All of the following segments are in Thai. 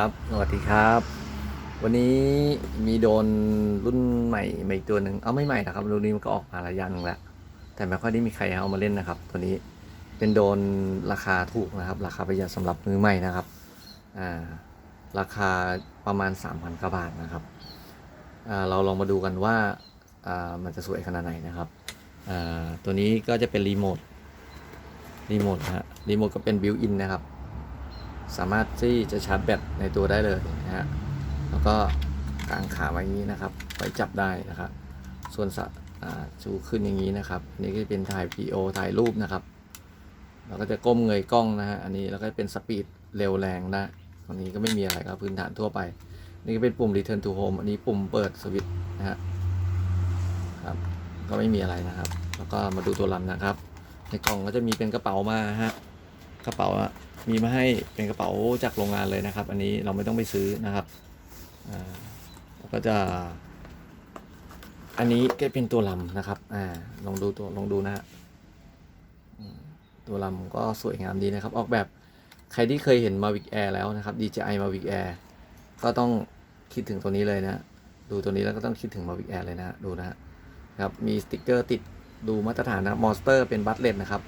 ครับ สวัสดีครับ วันนี้มีโดนรุ่นใหม่ใหม่ตัวหนึ่งเอาไม่ใหม่นะครับรุ่นนี้มันก็ออกมาระยะหนึงแล้ว แต่ไม่ค่อยได้มีใครเอามาเล่นนะครับ ตัวนี้เป็นโดนราคาถูกนะครับ ราคาประหยัดสำหรับมือใหม่นะครับอ่าราคาประมาณ3,000กว่าบาทนะครับอ่าเราลองมาดูกันว่าอ่ามันจะสวยขนาดไหนนะครับอ่าตัวนี้ก็จะเป็นรีโมทรีโมทนะฮะรีโมทก็เป็นบิวอินนะครับ สามารถที่จะชาร์จแบตในตัวได้เลยนะฮะแล้วก็กางขาไว้อย่างนี้นะครับไว้จับได้นะครับ ส่วนสะชูขึ้นอย่างนี้นะครับนนี้ก็จะเป็นถ่ายวีดีโอถ่ายรูปนะครับเราก็จะก้มเงยกล้องนะฮะอันนี้แล้วก็เป็นสปีดเร็วแรงได้ตรงนี้ก็ไม่มีอะไรครับพื้นฐานทั่วไป นี่ก็เป็นปุ่ม return to home อันนี้ปุ่มเปิดสวิตช์นะฮะครับก็ไม่มีอะไรนะครับ แล้วก็มาดูตัวลำนะครับ ในกล่องก็จะมีเป็นกระเป๋ามาฮะ กระเป๋ามีมาให้เป็นกระเป๋าจากโรงงานเลยนะครับ อันนี้เราไม่ต้องไปซื้อนะครับก็จะ อันนี้ก็เป็นตัวลำนะครับอ่าลองดูตัวลองดูนะฮะตัวลำก็สวยงามดีนะครับ ออกแบบใครที่เคยเห็น Mavic Air แล้วนะครับ DJI Mavic Air ก็ต้องคิดถึงตัวนี้เลยนะ ดูตัวนี้แล้วก็ต้องคิดถึง Mavic Air เลยนะ ดูนะครับ มีสติกเกอร์ติดดูมาตรฐานนะมอสเตอร์เป็นบัตเลตนะครับ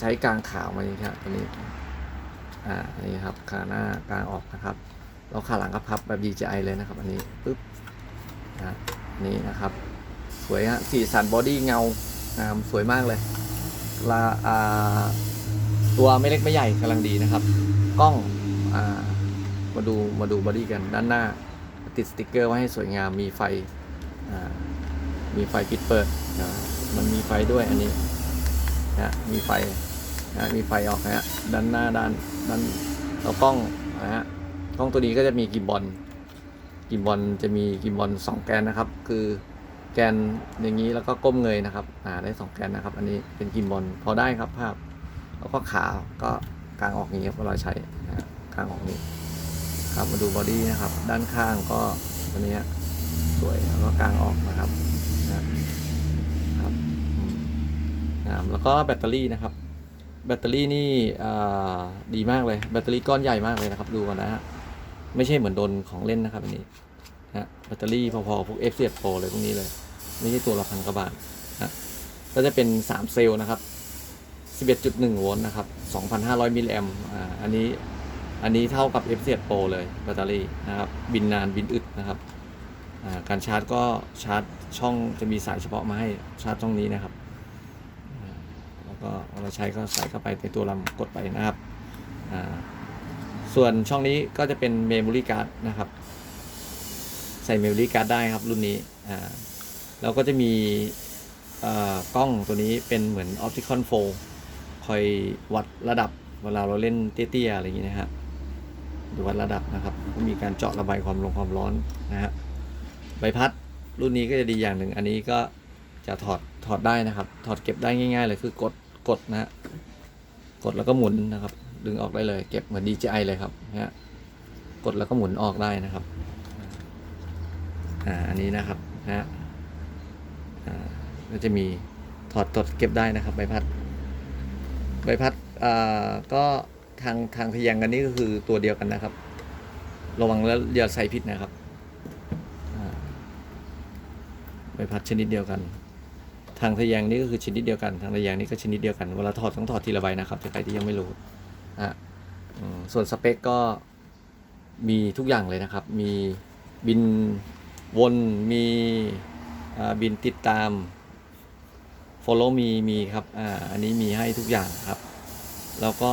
ใช้กลางขาวมาอย่างนี้ครับตัวนี้อ่านี่ครับขาหน้ากลางออกนะครับแล้วขาหลังก็พับแบบ DJI เลยนะครับ อันนี้ปึ๊บนะนี่นะครับ สวยฮะสีสันบอดี้เงางามสวยมากเลยลาอ่าตัวไม่เล็กไม่ใหญ่กำลังดีนะครับ กล้องอ่ามาดูมาดูบอดี้กันด้านหน้า ติดสติกเกอร์ไว้ให้สวยงามมีไฟอ่ามีไฟปิดเปิดนะมันมีไฟด้วยอันนี้ นะมีไฟนะมีไฟออกนะฮะด้านหน้าด้านด้านเรากล้องนะฮะกล้องตัวนี้ก็จะมีกิมบอลกิมบอลจะมีกิมบอลสองแกนนะครับ คือแกนอย่างนี้แล้วก็ก้มเงยนะครับอ่าได้สองแกนนะครับ อันนี้เป็นกิมบอลพอได้ครับภาพ แล้วก็ขาก็กางออกอย่างนี้ครับเวลาใช้นะฮะกางออกนี้ครับมาดูบอดี้นะครับ ด้านข้างก็ตัวนี้สวยแล้วก็กางออกนะครับนะ นะครับแล้วก็แบตเตอรี่นะครับ แบตเตอรี่นี่ดีมากเลย แบตเตอรี่ก้อนใหญ่มากเลยนะครับดูกันนะฮะไม่ใช่เหมือนโดนของเล่นนะครับอันนี้นะแบตเตอรี่พอๆพวก f อ Pro เลยพวกนี้เลย ไม่ใช่ตัวละพันกว่าบาทนะก็จะเป็น 3 เซลล์นะครับ11.1 โวลต์นะครับ 2,500 มิลลิแอมอ่าอันนี้ อันนี้เท่ากับ f อ Pro เลยแบตเตอรี่นะครับ บินนานบินอึดนะครับการชาร์จก็ชาร์จช่องจะมีสายเฉพาะมาให้ชาร์จช่องนี้นะครับ ก็เราใช้ก็ใส่เข้าไปในตัวลำกดไปนะครับ ส่วนช่องนี้ก็จะเป็นเมมโมรี่การ์ดนะครับ ใส่เมมโมรี่การ์ดได้ครับรุ่นนี้อ่าแล้วก็จะมีกล้องตัวนี้เป็นเหมือนออปติคอนโฟคอยวัดระดับเวลาเราเล่นเตี้ยๆอะไรอย่างนี้นะฮะดูวัดระดับนะครับ ก็มีการเจาะระบายความลงความร้อนนะฮะใบพัดรุ่นนี้ก็จะดีอย่างหนึ่ง อันนี้ก็จะถอดถอดได้นะครับ ถอดเก็บได้ง่าย ๆ เลยคือกด กดนะฮะกดแล้วก็หมุนนะครับ ดึงออกได้เลย เก็บเหมือน DJI เลยครับนะฮะกดแล้วก็หมุนออกได้นะครับอ่าอันนี้นะครับนะฮะอ่าก็จะมีถอดถอดเก็บได้นะครับใบพัดใบพัดอ่าก็ทางทางทะยังกันนี้ก็คือตัวเดียวกันนะครับ ระวังแล้วอย่าใส่ผิดนะครับอ่าใบพัดชนิดเดียวกัน ทางทะแยงนี่ก็คือชนิดเดียวกัน ทางทะแยงนี่ก็ชนิดเดียวกัน เวลาถอดต้องถอดทีละใบนะครับถ้าใครที่ยังไม่รู้อะส่วนสเปคก็มีทุกอย่างเลยนะครับ มีบินวนมีบินติดตาม follow มีมีครับอ่าอันนี้มีให้ทุกอย่างครับ แล้วก็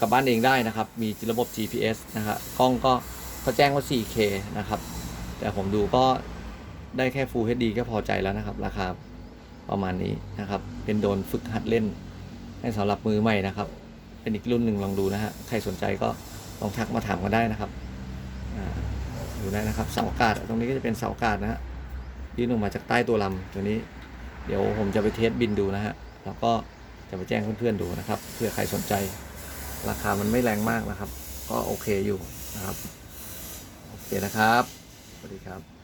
กลับบ้านเองได้นะครับ มีระบบ GPS นะฮะกล้องก็เขาแจ้งว่า 4K นะครับ แต่ผมดูก็ได้แค่ Full HD ก็พอใจแล้วนะครับ ราคา ประมาณนี้นะครับ เป็นโดนฝึกหัดเล่น ให้สำหรับมือใหม่นะครับ เป็นอีกรุ่นหนึ่งลองดูนะฮะใครสนใจก็ลองทักมาถามกันได้นะครับดูได้นะครับเสาอากาศตรงนี้ก็จะเป็นเสาอากาศนะฮะยื่นออกมาจากใต้ตัวลำตัวนี้ เดี๋ยวผมจะไปเทสบินดูนะฮะแล้วก็จะไปแจ้งเพื่อนๆดูนะครับ เพื่อใครสนใจ ราคามันไม่แรงมากนะครับ ก็โอเคอยู่นะครับโอเคนะครับสวัสดีครับ